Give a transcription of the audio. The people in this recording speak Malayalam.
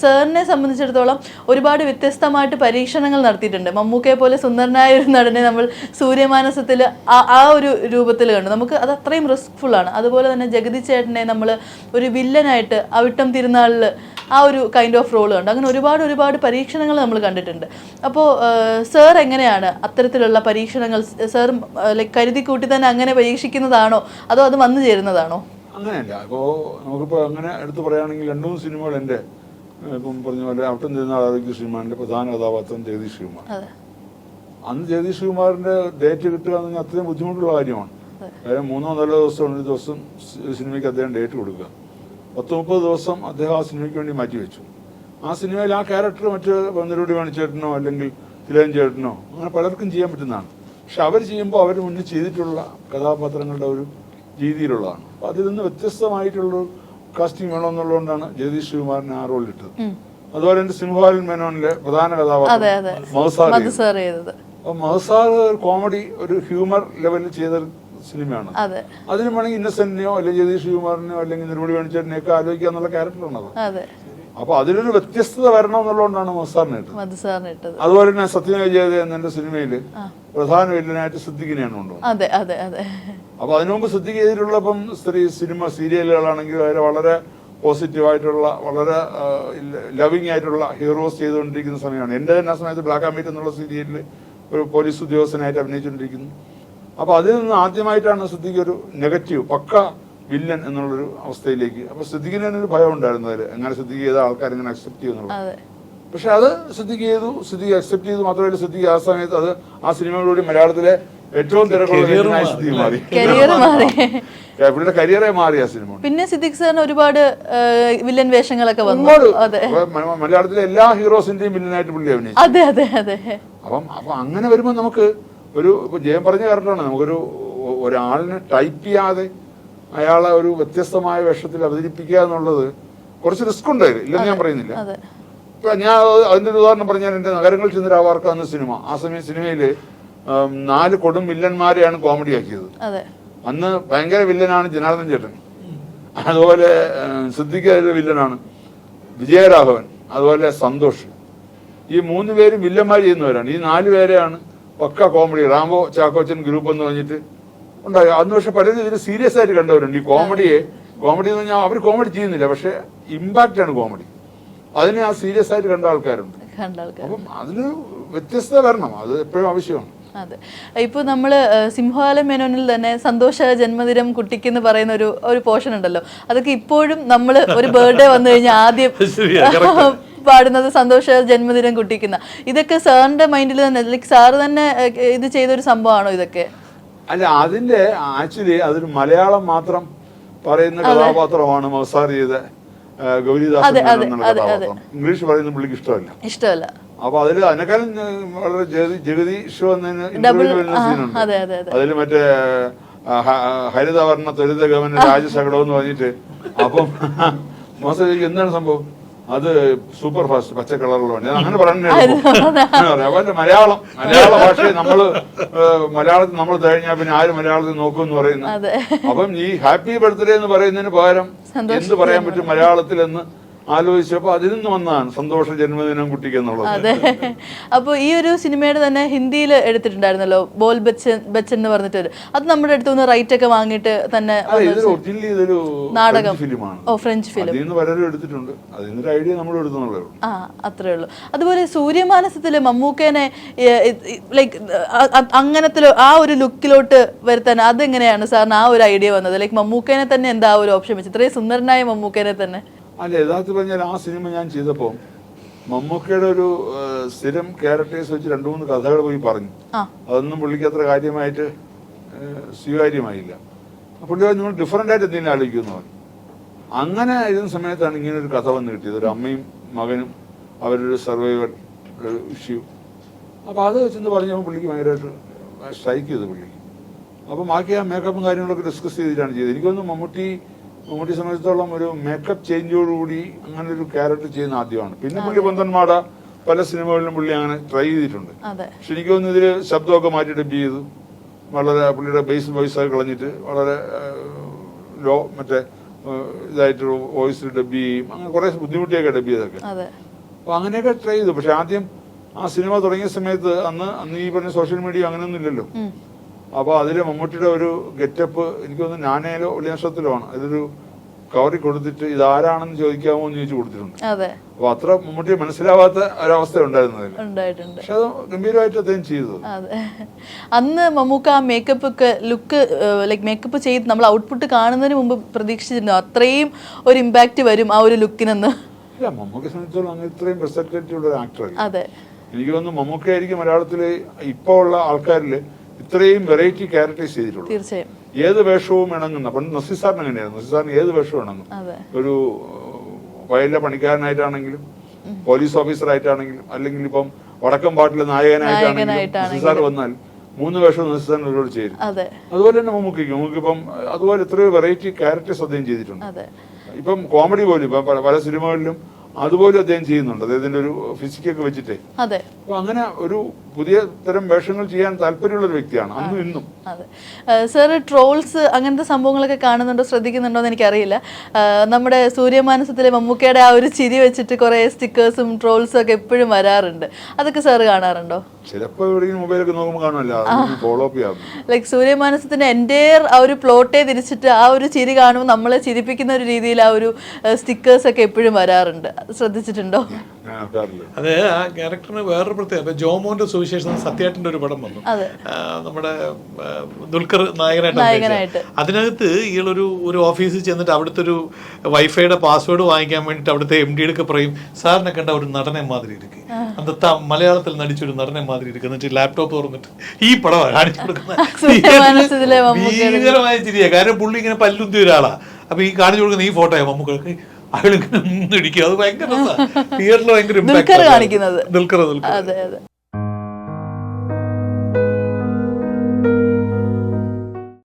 സാറിനെ സംബന്ധിച്ചിടത്തോളം ഒരുപാട് വ്യത്യസ്തമായിട്ട് പരീക്ഷണങ്ങൾ നടത്തിയിട്ടുണ്ട്. മമ്മൂക്കയെ പോലെ സുന്ദരനായ ഒരു നടനെ നമ്മൾ സൂര്യമാനസത്തിൽ ആ ഒരു രൂപത്തിൽ കണ്ടു. നമുക്ക് അത് അത്രയും റിസ്ക്ഫുൾ ആണ്. അതുപോലെ തന്നെ ജഗതി ചേട്ടനെ നമ്മൾ ഒരു വില്ലനായിട്ട് അവിട്ടം തിരുനാളിൽ ആ ഒരു കൈൻഡ് ഓഫ് റോൾ കണ്ടു. അങ്ങനെ ഒരുപാട് ഒരുപാട് പരീക്ഷണങ്ങൾ നമ്മൾ കണ്ടിട്ടുണ്ട്. അപ്പോൾ സാർ എങ്ങനെയാണ് അത്തരത്തിലുള്ള പരീക്ഷണങ്ങൾ സാർ ലൈക്ക് കരുതി കൂട്ടി തന്നെ അങ്ങനെ പരീക്ഷിക്കുന്നതാണോ? അതോ അത് വന്നു ചേരുന്നതാണോ? അങ്ങനെയല്ല. അപ്പോ നമുക്കിപ്പോൾ അങ്ങനെ എടുത്തു പറയുകയാണെങ്കിൽ രണ്ട് മൂന്ന് സിനിമകൾ ഏഹ്, ഇപ്പം പറഞ്ഞ പോലെ അവിട്ടം തിരുനാൾ ആരോഗ്യ പ്രധാന കഥാപാത്രം ജഗദീഷ് ശ്രീകുമാർ. അന്ന് ജഗദീഷ് ശ്രീകുമാറിന്റെ ഡേറ്റ് കിട്ടുക എന്ന് പറഞ്ഞാൽ അത്രയും ബുദ്ധിമുട്ടുള്ള കാര്യമാണ്. അതായത് മൂന്നോ നാലോ ദിവസം ഒരു ദിവസം സിനിമയ്ക്ക് അദ്ദേഹം ഡേറ്റ് കൊടുക്കുക. പത്ത് മുപ്പത് ദിവസം അദ്ദേഹം ആ സിനിമയ്ക്ക് വേണ്ടി മാറ്റി വെച്ചു. ആ സിനിമയിൽ ആ ക്യാരക്ടർ മറ്റ് പന്നിരുടി മണിച്ചേട്ടനോ അല്ലെങ്കിൽ തിലകൻ ചേട്ടനോ അങ്ങനെ പലർക്കും ചെയ്യാൻ പറ്റുന്നതാണ്. പക്ഷെ അവർ ചെയ്യുമ്പോൾ അവർ മുന്നിൽ ചെയ്തിട്ടുള്ള കഥാപാത്രങ്ങളുടെ ഒരു രീതിയിലുള്ളതാണ്. അപ്പോൾ അതിൽ നിന്ന് വ്യത്യസ്തമായിട്ടുള്ള കാസ്റ്റിംഗ് വേണമെന്നുള്ളതുകൊണ്ടാണ് ജഗദീഷ് ശിവകുമാറിനെ ആ റോൾ ഇട്ടത്. അതുപോലെ തന്നെ സിംഹവാലൻ മേനോനിലെ പ്രധാന കഥാപാത്രം മഹസാർ അപ്പൊ മഹസാർ കോമഡി ഒരു ഹ്യൂമർ ലെവലിൽ ചെയ്ത സിനിമയാണ്. അതെ. അതിന് വേണമെങ്കിൽ ഇന്നസെന്റിനെയോ അല്ലെങ്കിൽ ജഗദീഷ് ശിവകുമാറിനെയോ അല്ലെങ്കിൽ നിർമ്മലി വേണിച്ചേട്ടനെയൊക്കെ ആലോചിക്കാന്നുള്ള ആലോചിക്കുക എന്നുള്ള ക്യാരക്ടറാണ് അതെ. അപ്പൊ അതിലൊരു വ്യത്യസ്തത വരണം എന്നുള്ളതുകൊണ്ടാണ് മഹസാറിനെ ഇട്ടത്. അതുപോലെ തന്നെ എന്റെ സിനിമയിൽ പ്രധാന വില്ലനായിട്ട് സിദ്ദിഖിനെയാണ് കൊണ്ടുപോകുന്നത് അപ്പൊ അതിനു മുമ്പ് സിദ്ദിഖ് ചെയ്തിട്ടുള്ളപ്പം സ്ത്രീ സിനിമ സീരിയലുകളാണെങ്കിൽ അതിൽ വളരെ പോസിറ്റീവായിട്ടുള്ള വളരെ ലവിങ് ആയിട്ടുള്ള ഹീറോസ് ചെയ്തുകൊണ്ടിരിക്കുന്ന സമയമാണ്. എന്റെ തന്നെ ആ സമയത്ത് ബ്ലാക്ക് ആൻഡ് വൈറ്റ് എന്നുള്ള സീരിയലിൽ ഒരു പോലീസ് ഉദ്യോഗസ്ഥനായിട്ട് അഭിനയിച്ചുകൊണ്ടിരിക്കുന്നു. അപ്പൊ അതിൽ നിന്ന് ആദ്യമായിട്ടാണ് സിദ്ദിഖ് ഒരു നെഗറ്റീവ് പക്ക വില്ലൻ എന്നുള്ളൊരു അവസ്ഥയിലേക്ക്. അപ്പൊ സിദ്ദിഖിന് ഒരു ഭയം ഉണ്ടായിരുന്നു അതിൽ എങ്ങനെ സിദ്ദിഖ് ചെയ്ത ആൾക്കാർ എങ്ങനെ അക്സെപ്റ്റ് ചെയ്യുന്നുള്ളത് അതെ. പക്ഷെ അത് സിദ്ദിഖ് ചെയ്തു. സിദ്ദിഖ് അക്സെപ്റ്റ് ചെയ്തു. മാത്രമല്ല സിദ്ദിഖ് ആ സമയത്ത് അത് ആ സിനിമയിലൂടെ മലയാളത്തിലെ ഏറ്റവും തിരക്കുള്ള സിദ്ദിഖ് മാറി. പുള്ളിയുടെ കരിയറെ മാറി ആ സിനിമ. പിന്നെ സിദ്ദിഖ് സാറിന് ഒരുപാട് വില്ലൻ വേഷങ്ങളൊക്കെ വന്നു. അതെ. മലയാളത്തിലെ എല്ലാ ഹീറോസിന്റെയും വില്ലനായിട്ട് പുള്ളി അഭിനയിച്ചു. അതെ അതെ അതെ. അപ്പം അപ്പൊ അങ്ങനെ വരുമ്പോൾ നമുക്ക് ഒരു ജയം പറഞ്ഞ കറക്റ്റാണ് നമുക്കൊരു ഒരാളിനെ ടൈപ്പ് ചെയ്യാതെ അയാളെ ഒരു വ്യത്യസ്തമായ വേഷത്തിൽ അവതരിപ്പിക്കുക എന്നുള്ളത് കുറച്ച് റിസ്ക് ഉണ്ട്. ഇല്ലെന്ന് ഞാൻ പറയുന്നില്ല. ഞാൻ അതിന്റെ ഒരു ഉദാഹരണം പറഞ്ഞാൽ എന്റെ നഗരങ്ങൾ ചെന്നൊരാവാർക്ക എന്ന സിനിമ. ആ സമയം സിനിമയിൽ നാല് കൊടും വില്ലന്മാരെയാണ് കോമഡി ആക്കിയത്. അന്ന് ഭയങ്കര വില്ലനാണ് ജനാർദ്ദൻ ചേട്ടൻ. അതുപോലെ സിദ്ദിഖ് വില്ലനാണ് വിജയരാഘവൻ അതുപോലെ സന്തോഷ്. ഈ മൂന്ന് പേരും വില്ലന്മാർ ചെയ്യുന്നവരാണ്. ഈ നാല് പേരെയാണ് പക്ക കോമഡി റാംബോ ചാക്കോച്ചൻ ഗ്രൂപ്പ് എന്ന് പറഞ്ഞിട്ട് ഉണ്ടായി. അന്ന് പക്ഷെ പലരും ഇതിന് സീരിയസ് ആയിട്ട് കണ്ടവരുണ്ട്. ഈ കോമഡിയെ കോമഡി എന്ന് പറഞ്ഞാൽ അവർ കോമഡി ചെയ്യുന്നില്ല പക്ഷെ ഇമ്പാക്റ്റ് ആണ് കോമഡി അതിനെ ആ സീരിയസ് ആയിട്ട് കണ്ട ആൾക്കാരുണ്ട്. കണ്ട ആൾക്കാർ അപ്പം അതിന് വ്യത്യസ്തത വരണം അത് എപ്പോഴും ആവശ്യമാണ്. അതെ. ഇപ്പൊ നമ്മൾ സിംഹാല മേനോനിൽ തന്നെ സന്തോഷ ജന്മദിനം കുട്ടിക്ക് എന്ന് പറയുന്ന ഒരു ഒരു പോർഷൻ ഉണ്ടല്ലോ. അതൊക്കെ ഇപ്പോഴും നമ്മൾ ഒരു ബർത്ത്ഡേ വന്നു കഴിഞ്ഞാൽ ആദ്യം പാടുന്നത് സന്തോഷ ജന്മദിനം കുട്ടിക്കുന്ന. ഇതൊക്കെ സാറിന്റെ മൈൻഡിൽ തന്നെ ലൈക്ക് സാറ് തന്നെ ഇത് ചെയ്തൊരു സംഭവമാണോ ഇതൊക്കെ? അല്ല അതിന്റെ ആക്ച്വലി അതിന് മലയാളം മാത്രം പറയുന്ന കഥാപാത്രമാണ് മസാർ ചെയ്ത ഗൗരിദാസൻ അതെ. കഥാപാത്രം. ഇംഗ്ലീഷ് പറയുന്ന പുള്ളിക്ക് ഇഷ്ടമല്ല. ഇഷ്ടമല്ല. അപ്പൊ അതിൽ അതിനേക്കാളും വളരെ ജഗദീഷ് Double, ഇന്റർവ്യൂ വരുന്ന സീനുണ്ട് അതെ, അതെ, അതെ. അതിൽ മറ്റേ ഹരിതവർണ ത്വരിത ഗമന രാജശകടം എന്ന് പറഞ്ഞിട്ട്. അപ്പം മോശം എന്താണ് സംഭവം? അത് സൂപ്പർ ഫാസ്റ്റ് പച്ച കളറുള്ള വണ്ടി. അത് അങ്ങനെ പറഞ്ഞു അവന്റെ മലയാളം മലയാള ഭാഷയെ നമ്മൾ മലയാളത്തിൽ നമ്മൾ കഴിഞ്ഞാൽ പിന്നെ ആര് മലയാളത്തിൽ നോക്കും എന്ന് പറയുന്നു അപ്പം ഈ ഹാപ്പി ബർത്ത്ഡേ എന്ന് പറയുന്നതിന് പകരം എന്ത് പറയാൻ പറ്റും മലയാളത്തിൽ എന്ന് ആലോചിച്ചപ്പോ അതിൽ നിന്ന് വന്നതാണ് സന്തോഷ ജന്മദിനം കുട്ടിക്ക് എന്നുള്ളത്. അതെ. അപ്പോൾ ഈ ഒരു സിനിമയുടെ തന്നെ ഹിന്ദിയിൽ എടുത്തിട്ടുണ്ടായിരുന്നല്ലോ ബോൽ ബച്ചൻ ബച്ചൻ എന്ന് പറഞ്ഞിട്ടൊരു അത് നമ്മുടെ അടുത്ത് നിന്ന് റൈറ്റ് ഒക്കെ വാങ്ങിയിട്ട് തന്നെ നാടകം. ഫിലിമാണ് ഓ ഫ്രഞ്ച് ഫിലിം അതിൽ നിന്ന് പലരും എടുത്തിട്ടുണ്ട്. അതിന്റെ ഒരു ഐഡിയ നമ്മൾ ആ അത്രേ ഉള്ളൂ. അതുപോലെ സൂര്യമാനസത്തിൽ മമ്മൂക്കേനെ ലൈക്ക് അങ്ങനത്തെ ആ ഒരു ലുക്കിലോട്ട് വരുത്താൻ അതെങ്ങനെയാണ് സാറിന് ആ ഒരു ഐഡിയ വന്നത്? ലൈക്ക് മമ്മൂക്കേനെ തന്നെ എന്താ ഒരു ഓപ്ഷൻ വെച്ച് ഇത്രയും സുന്ദരനായ മമ്മൂക്കേനെ തന്നെ. അല്ല യഥാർത്ഥത്തിൽ പറഞ്ഞാൽ ആ സിനിമ ഞാൻ ചെയ്തപ്പോൾ മമ്മൂക്കയുടെ ഒരു സ്ഥിരം ക്യാരക്ടേഴ്സ് വെച്ച് രണ്ടു മൂന്ന് കഥകൾ പോയി പറഞ്ഞു. അതൊന്നും പുള്ളിക്ക് അത്ര കാര്യമായിട്ട് സ്വീകാര്യമായില്ല. പുള്ളി നിങ്ങൾ ഡിഫറെന്റ് ആയിട്ട് എന്തെങ്കിലും ആലോചിക്കുമെന്ന് പറഞ്ഞു. അങ്ങനെ ഇരുന്ന സമയത്താണ് ഇങ്ങനെ ഒരു കഥ വന്ന് കിട്ടിയത്. ഒരു അമ്മയും മകനും അവരൊരു സർവൈവൽ ഒരു ഇഷ്യൂ അപ്പോൾ അത് വെച്ചെന്ന് പറഞ്ഞപ്പോൾ പുള്ളിക്ക് ഭയങ്കരമായിട്ട് സ്ട്രൈക്ക് ചെയ്തു പുള്ളിക്ക്. അപ്പോൾ ബാക്കി ആ മേക്കപ്പും കാര്യങ്ങളൊക്കെ ഡിസ്കസ് ചെയ്തിട്ടാണ് ചെയ്തത്. എനിക്കൊന്നും മമ്മൂട്ടി മമ്മൂട്ടി സംബന്ധിച്ചിടത്തോളം ഒരു മേക്കപ്പ് ചേഞ്ചോടുകൂടി അങ്ങനെ ഒരു ക്യാരക്ടർ ചെയ്യുന്ന ആദ്യമാണ്. പിന്നെ പുള്ളി പന്തന്മാട പല സിനിമകളിലും പുള്ളി അങ്ങനെ ട്രൈ ചെയ്തിട്ടുണ്ട് പക്ഷെ എനിക്ക് തോന്നുന്നു ഇതിൽ ശബ്ദമൊക്കെ മാറ്റി ഡബ് ചെയ്തു. വളരെ പുള്ളിയുടെ ബേസ് വോയിസ് ഒക്കെ കളഞ്ഞിട്ട് വളരെ ലോ മറ്റേ ഇതായിട്ട് വോയിസ് ഡബ് ചെയ്യും അങ്ങനെ കുറേ ബുദ്ധിമുട്ടിയൊക്കെ ഡബ് ചെയ്തൊക്കെ അതെ. അപ്പോൾ അങ്ങനെയൊക്കെ ട്രൈ ചെയ്തു. പക്ഷെ ആദ്യം ആ സിനിമ തുടങ്ങിയ സമയത്ത് അന്ന് അന്ന് ഈ പറഞ്ഞ സോഷ്യൽ മീഡിയ അങ്ങനെയൊന്നും ഇല്ലല്ലോ. അപ്പോൾ അതിൽ മമ്മൂട്ടിയുടെ ഒരു ഗെറ്റപ്പ് എനിക്ക് തോന്നുന്നു ഞാനേലോ ഉള്ളിനക്ഷത്രത്തിലോ ആണ്. ഇതൊരു കവറി കൊടുത്തിട്ട് ഇതാരാണെന്ന് ചോദിക്കാമോ എന്ന് ചോദിച്ചു കൊടുത്തിട്ടുണ്ട്. അതെ. അപ്പോൾ അത്ര മമ്മൂട്ടിയെ മനസ്സിലാവാത്ത ഒരവസ്ഥ ഉണ്ടായിരുന്നു പക്ഷെ അത് ഗംഭീരമായിട്ട് അദ്ദേഹം ചെയ്തു അന്ന് മമ്മൂക്ക ആ മേക്കപ്പ് ഒക്കെ ലുക്ക് ലൈക്ക് മേക്കപ്പ് ചെയ്ത് നമ്മൾ ഔട്ട്പുട്ട് കാണുന്നതിന് മുമ്പ് പ്രതീക്ഷിച്ചിരുന്നു. അത്രയും ഒരു ഇമ്പാക്റ്റ് വരും ആ ഒരു ലുക്കിനെന്ന് ഇല്ല മമ്മൂക്കെ സംബന്ധിച്ചോളം അങ്ങനെ ഇത്രയും ഉള്ള ഒരു ആക്ടറല്ല അതെ. എനിക്ക് തോന്നുന്നു മമ്മൂക്കയായിരിക്കും മലയാളത്തിൽ ഇപ്പോൾ ഉള്ള ആൾക്കാരിൽ ഇത്രയും വെറൈറ്റി ക്യാരക്ടേഴ്സ് ചെയ്തിട്ടുള്ളൂ. തീർച്ചയായും. ഏത് വേഷവും ഇണങ്ങുന്ന പണ്ട് നസീർ സാറിന് എങ്ങനെയായിരുന്നു? നസീർ സാറിന് ഏത് വേഷവും ഇണങ്ങും? ഒരു വയലിലെ പണിക്കാരനായിട്ടാണെങ്കിലും പോലീസ് ഓഫീസറായിട്ടാണെങ്കിലും അല്ലെങ്കിൽ ഇപ്പം വടക്കം പാട്ടിലെ നായകനായിട്ടാണെങ്കിലും നസീർ സാർ വന്നാൽ മൂന്ന് വേഷം നസീർ സാറിന് ഒരുപാട് ചേരും. അതെ. അതുപോലെ തന്നെ മമ്മൂക്കിക്ക് മമ്മൂക്കിപ്പം അതുപോലെ എത്രയോ വെറൈറ്റി ക്യാരക്ടേഴ്സ് അദ്ദേഹം ചെയ്തിട്ടുണ്ട്. ഇപ്പം കോമഡി പോലും ഇപ്പം പല സിനിമകളിലും അതുപോലും അദ്ദേഹം ചെയ്യുന്നുണ്ട്. അദ്ദേഹത്തിന്റെ ഒരു ഫിസിക്കൊക്കെ വെച്ചിട്ടേ. അപ്പൊ അങ്ങനെ ഒരു പുതിയ തരം വേഷങ്ങൾ ചെയ്യാൻ താല്പര്യമുള്ള ഒരു വ്യക്തിയാണ് അന്നും ഇന്നും. സാർ ട്രോൾസ് അങ്ങനത്തെ സംഭവങ്ങളൊക്കെ കാണുന്നുണ്ടോ? ശ്രദ്ധിക്കുന്നുണ്ടോ എന്ന് എനിക്കറിയില്ല. നമ്മുടെ സൂര്യമാനസത്തിലെ മമ്മൂക്കയുടെ ആ ഒരു ചിരി വെച്ചിട്ട് കുറെ സ്റ്റിക്കേഴ്സും ട്രോൾസും ഒക്കെ എപ്പോഴും വരാറുണ്ട്. അതൊക്കെ സാർ കാണാറുണ്ടോ? എവിടെയെങ്കിലും മൊബൈലൊക്കെ നോക്കുമ്പോൾ കാണുമല്ലോ ഫോളോ അപ്പ് ചെയ്യാം. ലൈക് സൂര്യമാനസത്തിന്റെ എന്റെ ആ ഒരു പ്ലോട്ടേ തിരിച്ചിട്ട് ആ ഒരു ചിരി കാണുമ്പോൾ നമ്മളെ ചിരിപ്പിക്കുന്ന ഒരു രീതിയിൽ ആ ഒരു സ്റ്റിക്കേഴ്സ് ഒക്കെ എപ്പോഴും വരാറുണ്ട്. ശ്രദ്ധിച്ചിട്ടുണ്ടോ? അത് ആ ക്യാരക്ടറിന് വേറൊരു പ്രത്യേകത. ജോമോന്റെ സുവിശേഷം സത്യേട്ടന്റെ ഒരു പടം വന്നു. അതെ. നമ്മുടെ ദുൽഖർ നായകനായിട്ട്. അതിനകത്ത് ഇയാളൊരു ഒരു ഓഫീസിൽ ചെന്നിട്ട് അവിടുത്തെ ഒരു വൈഫൈയുടെ പാസ്വേഡ് വാങ്ങിക്കാൻ വേണ്ടിട്ട് അവിടുത്തെ എം ഡിയുടെ പറയും സാറിനെ കണ്ട ഒരു നടനെ മാതിരി ഇരിക്കും. അന്നത്തെ മലയാളത്തിൽ നടിച്ചൊരു നടനെ മാതിരി ഇരിക്കും. എന്നിട്ട് ലാപ്ടോപ്പ് തുറന്നിട്ട് ഈ പടമാണ് കാണിച്ചു കൊടുക്കുന്നത്. ഭീകരമായ ചിരിയാ. കാരണം പുള്ളി ഇങ്ങനെ പല്ലുന്തിയ ഒരാളാ. അപ്പൊ ഈ കാണിച്ചു കൊടുക്കുന്ന ഈ ഫോട്ടോയാ മമ്മൂക്കൊക്കെ അയാളിങ്ങനെ ഇടിക്കുക അത് ഭയങ്കര തിയേറ്ററിൽ ഭയങ്കര. കാണിക്കുന്നത്. അതെ അതെ